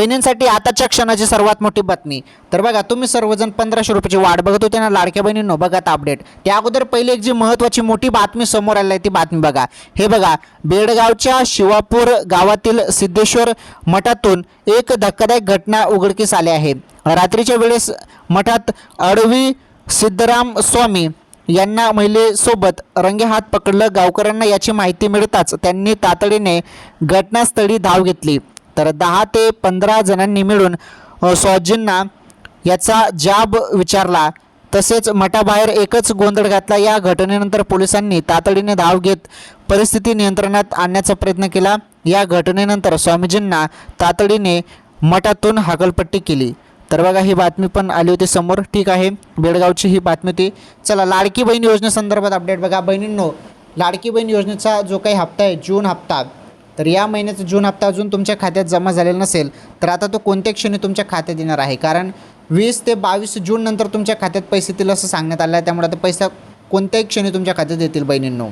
बहिणींसाठी आताच्या क्षणाची सर्वात मोठी बातमी. तर बघा तुम्ही सर्वजण पंधराशे रुपयाची वाट बघत होते ना लाडक्या बहिणींनो बघा अपडेट त्या अगोदर पहिले एक जी महत्त्वाची मोठी बातमी समोर आली आहे ती बातमी बघा. हे बघा बेडगावच्या शिवापूर गावातील सिद्धेश्वर मठातून एक धक्कादायक घटना उघडकीस आली आहे. रात्रीच्या वेळेस मठात अडवी सिद्धराम स्वामी यांना महिलेसोबत रंगे हात पकडलं. गावकऱ्यांना याची माहिती मिळताच त्यांनी तातडीने घटनास्थळी धाव घेतली. तर दहा ते पंधरा जणांनी मिळून अ, स्वाजींना याचा जाब विचारला. तसेच मठाबाहेर एकच गोंधळ घातला. या घटनेनंतर पोलिसांनी तातडीने धाव घेत परिस्थिती नियंत्रणात आणण्याचा प्रयत्न केला. या घटनेनंतर स्वामीजींना तातडीने मठातून हाकलपट्टी केली. तर बघा ही बातमी पण आली होती समोर. ठीक आहे बेळगावची ही बातमी होती. चला लाडकी बहीण योजनेसंदर्भात अपडेट बघा. बहिणींनो लाडकी बहीण योजनेचा जो काही हप्ता आहे जून हप्ता तर या महिन्याचा जून हप्ता अजून तुमच्या खात्यात जमा झालेला नसेल तर आता तो कोणत्या क्षणी तुमच्या खात्यात येणार आहे? कारण वीस ते बावीस जून नंतर तुमच्या खात्यात पैसे येतील असं सांगण्यात आलं आहे त्यामुळे आता पैसा कोणत्याही क्षणी तुमच्या खात्यात येतील बहिणींनो?